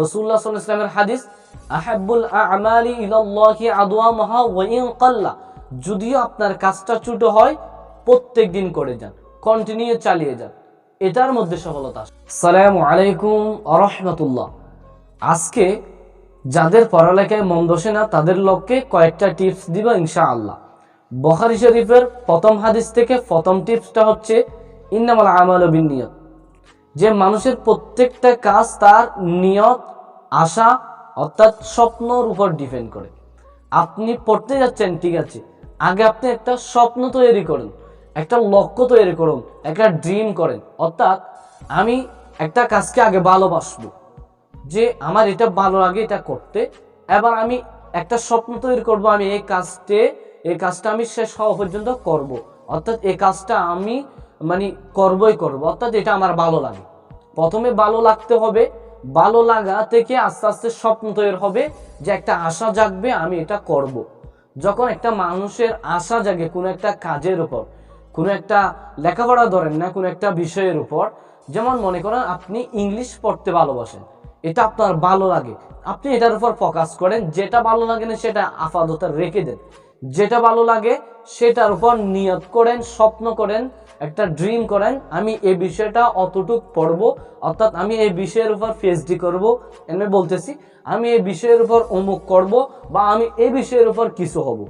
রসুল্লাহ ইসলামের হাদিস, আহাব্বুল আমালি ইলাল্লাহি আদওয়ামাহা ওয়া ইন কাল্লা যদিও আপনার কাজটা ছোট হয়, প্রত্যেক দিন করে যান কন্টিনিউ চালিয়ে যান, এটার মধ্যে সফলতা সালামু আলাইকুম আরহামতুল্লাহ আজকে যাদের পড়ালেখায় মন বসে না, তাদের লক্ষ্যে কয়েকটা টিপস দিব ইনশা আল্লাহ বখারি শরীফের প্রথম হাদিস থেকে প্রথম টিপসটা হচ্ছে, ইন্নামাল আমাল বিনিয়ত যে মানুষের প্রত্যেকটা কাজ তার নিয়ত, আশা, অর্থাৎ স্বপ্নর উপর ডিপেন্ড করে। আপনি পড়তে যাচ্ছেন, ঠিক আছে, আগে আপনি একটা স্বপ্ন তৈরি করুন, একটা লক্ষ্য তৈরি করুন, একটা ড্রিম করেন। অর্থাৎ আমি একটা কাজকে আগে ভালোবাসবো, যে আমার এটা ভালো লাগে, এটা করতে। এবার আমি একটা স্বপ্ন তৈরি করব, আমি এই কাজটে এই কাজটা আমি শেষ হওয়া পর্যন্ত করব। অর্থাৎ এই কাজটা আমি মানে করবই করব, অর্থাৎ এটা আমার ভালো লাগে। প্রথমে ভালো লাগতে হবে, ভালো লাগা থেকে আস্তে আস্তে স্বপ্ন তৈরি হবে যে একটা আশা জাগবে, আমি এটা করব। যখন একটা মানুষের আশা জাগে কোনো একটা কাজের উপর, কোনো একটা লেখাপড়া ধরেন না, কোনো একটা বিষয়ের উপর, যেমন মনে করেন আপনি ইংলিশ পড়তে ভালোবাসেন, এটা আপনার ভালো লাগে। আপনি এটার উপর ফোকাস করেন, যেটা ভালো লাগে না সেটা আপাতত রেখে দেন। যেটা ভালো লাগে, সেটার উপর নিয়ত করেন, স্বপ্ন করেন, একটা ড্রিম করেন। আমি এই বিষয়টা অতটুক পড়ব, অর্থাৎ আমি এই বিষয়ের উপর পিএইচডি করব। এমনি বলতেছি, আমি এই বিষয়ের উপর অমুক করব বা আমি এই বিষয়ের উপর কিছু হব।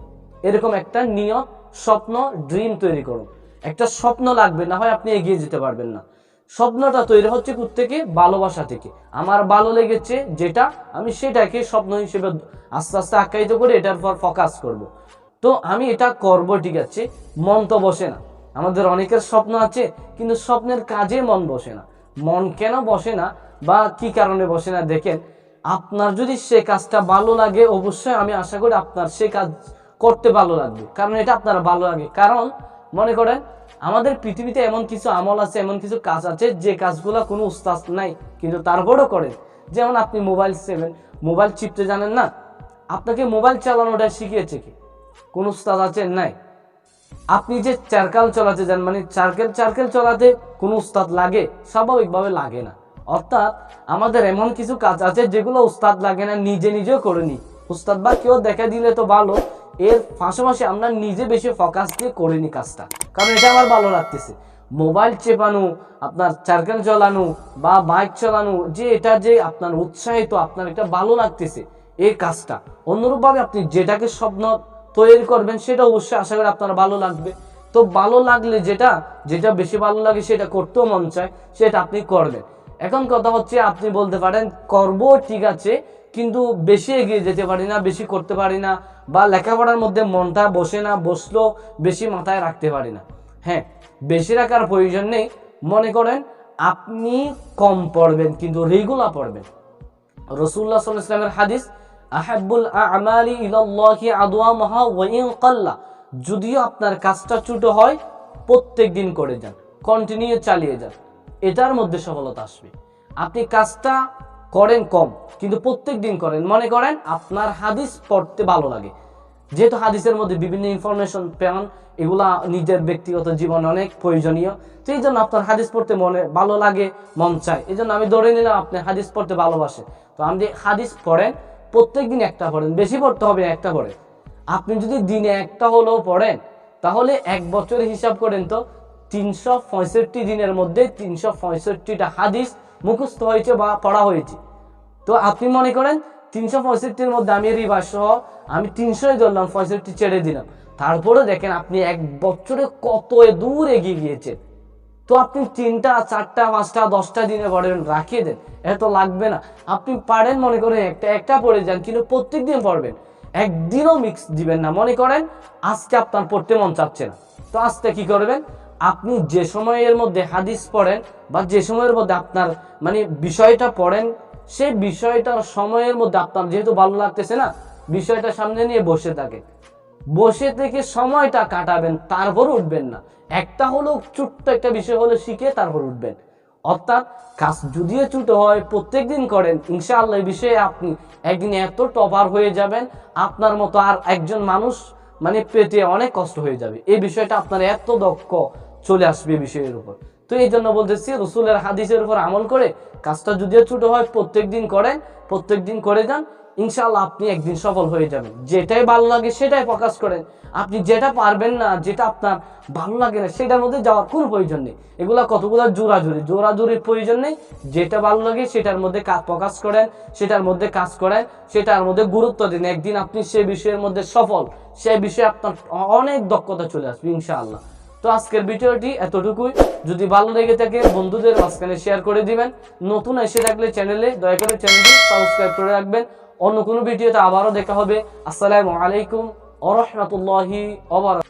এরকম একটা নিয়ত, স্বপ্ন ড্রিম তৈরি করুন। একটা স্বপ্ন লাগবে, না হয় আপনি এগিয়ে যেতে পারবেন না। স্বপ্নটা তৈরি হচ্ছে থেকে ভালোবাসা থেকে। আমার ভালো লেগেছে যেটা, আমি সেটাকে স্বপ্ন হিসেবে আস্তে আস্তে আখ্যায়িত করে এটার উপর ফোকাস করব। তো আমি এটা করব, ঠিক আছে? মন তো বসে না। আমাদের অনেকের স্বপ্ন আছে, কিন্তু স্বপ্নের কাজে মন বসে না। মন কেন বসে না বা কি কারণে বসে না, দেখেন। আপনার যদি সে কাজটা ভালো লাগে, অবশ্যই আমি আশা করি আপনার সে কাজ করতে ভালো লাগবে। কারণ এটা আপনার ভালো লাগে। কারণ, মনে করেন, আমাদের পৃথিবীতে এমন কিছু আমল আছে, এমন কিছু কাজ আছে, যে কাজগুলো কোনো উস্তাদ নাই, কিন্তু তারপরেও করেন। যেমন আপনি মোবাইল সেভেন মোবাইল চিপতে জানেন না? আপনাকে মোবাইল চালানোটা শিখিয়েছে কি? কোন উস্তাদ আছে নাই? আপনি যে চারকাল চালাতে যান মানে চারকেল চারকেল চালাতে কোনো উস্তাদ লাগে? স্বাভাবিকভাবে লাগে না। অর্থাৎ আমাদের এমন কিছু কাজ আছে যেগুলো উস্তাদ লাগে না, নিজে নিজেও করে নি। উস্তাদ বা কেউ দেখা দিলে তো ভালো, এর পাশাপাশি আমরা নিজে বেশি ফোকাস দিয়ে করিনি কাজটা। কারণ এটা আমার ভালো লাগতেছে। মোবাইল চেপানো, আপনার চারকেল চালানো বা বাইক চালানো, যে এটা যে আপনার উৎসাহিত, আপনার এটা ভালো লাগতেছে, এই কাজটা। অন্যরূপভাবে আপনি যেটাকে স্বপ্ন তৈরি করবেন, সেটা অবশ্যই আশা করি আপনার ভালো লাগবে। তো ভালো লাগলে যেটা যেটা বেশি ভালো লাগে সেটা করতেও মন চায়, সেটা আপনি করবেন। এখন কথা হচ্ছে, আপনি বলতে পারেন, করব, ঠিক আছে, কিন্তু বেশি এগিয়ে যেতে পারি না, বেশি করতে পারি না, বা লেখাপড়ার মধ্যে মনটা বসে না, বসলেও বেশি মাথায় রাখতে পারি না। হ্যাঁ বেশি রাখার প্রয়োজন নেই। মনে করেন, আপনি কম পড়বেন, কিন্তু রেগুলার পড়বেন। রসুল্লাহ সাল্লাহ ইসলামের হাদিস আহাব্বুল আমালি ইলাল্লাহি আদওয়ামাহা ওয়া ইন কাল্লা, যদিও আপনার কাজটা ছোট হয় প্রত্যেক দিন করে যান কন্টিনিউ চালিয়ে যান, এটার মধ্যে সফলতা আসবে। আপনি কাজটা করেন কম, কিন্তু প্রত্যেক দিন করেন। মনে করেন আপনার হাদিস পড়তে ভালো লাগে। যেহেতু হাদিসের মধ্যে বিভিন্ন ইনফরমেশন পান, এগুলা নিজের ব্যক্তিগত জীবনে অনেক প্রয়োজনীয় তো এই জন্য আপনার হাদিস পড়তে মনে, ভালো লাগে, মন চায়। এই জন্য আমি ধরে নিলাম আপনি হাদিস পড়তে ভালোবাসে তো আপনি হাদিস পড়েন প্রত্যেক দিন একটা পড়েন, বেশি পড়তে হবে একটা পড়ে আপনি যদি দিনে একটা হলেও পড়েন, তাহলে এক বছরের হিসাব করেন তো, তিনশো পঁয়ষট্টি দিনের মধ্যে তিনশো পঁয়ষট্টিটা হাদিস মুখস্থ হয়েছে বা পড়া হয়েছে। তো আপনি মনে করেন তিনশো পঁয়ষট্টির মধ্যে আমি রিভার্স সহ আমি তিনশোই ধরলাম, পঁয়ষট্টি ছেড়ে দিলাম। তারপরে দেখেন আপনি এক বছরে কত দূর এগিয়ে গিয়েছেন। তো আপনি তিনটা, চারটা, পাঁচটা, দশটা দিনে পড়েন রাখিয়ে দেন। এত লাগবে না। আপনি পারেন মনে করেন একটা একটা পড়ে যান, কিন্তু প্রত্যেক দিন পড়বেন। একদিনও মিক্স দিবেন না। মনে করেন, আজকে আপনার পড়তে মন চাচ্ছে না। তো আজকে কি করবেন? আপনি যে সময়ের মধ্যে হাদিস পড়েন বা যে সময়ের মধ্যে আপনার মানে বিষয়টা পড়েন, সেই বিষয়টার সময়ের মধ্যে আপনার যেহেতু ভালো লাগতেছে না, বিষয়টা সামনে নিয়ে বসে থাকে। বসে থেকে সময়টা কাটাবেন, তারপর উঠবেন না। একটা হলো ছোট্ট একটা বিষয় হলো শিখে তারপর উঠবেন। অর্থাৎ কাজ যদিও ছোট হয় প্রত্যেক দিন করেন, ইনশাআল্লাহ এই বিষয়ে আপনি একদিন এত টপার হয়ে যাবেন, আপনার মতো আর একজন মানুষ মানে পেটে অনেক কষ্ট হয়ে যাবে। এই বিষয়টা আপনার এত দক্ষ চলে আসবে বিষয়ের উপর। তো এই জন্য বলতেছি, রসুলের হাদিসের উপর আমল করে কাজটা যদিও ছোট হয়, প্রত্যেক দিন করেন, প্রত্যেক দিন করে যান ইনশাল্লাহ আপনি একদিন সফল হয়ে যাবেন। যেটাই ভালো লাগে সেটাই প্রকাশ করেন। আপনি যেটা পারবেন না, যেটা আপনার ভালো লাগে না, সেটার মধ্যে যাওয়ার কোনো প্রয়োজন নেই। এগুলা কতগুলো জোরাজুরি? জোরাজুরির প্রয়োজন নেই। যেটা ভালো লাগে সেটার মধ্যে কাজ প্রকাশ করেন, সেটার মধ্যে কাজ করেন, সেটার মধ্যে গুরুত্ব দিন। একদিন আপনি সে বিষয়ের মধ্যে সফল, সে বিষয়ে আপনার অনেক দক্ষতা চলে আসবে, ইনশাআল্লাহ। তো আজকের ভিডিওটি এতটুকুই। যদি ভালো লেগে থাকে, বন্ধুদের মাঝখানে শেয়ার করে দিবেন। নতুন এসে থাকলে চ্যানেলে দয়া করে চ্যানেলটি সাবস্ক্রাইব করে রাখবেন। অন্য কোনো ভিডিওতে আবারও দেখা হবে। আসসালামু আলাইকুম আরহামতুল্লাহি রহমতুল্লাহি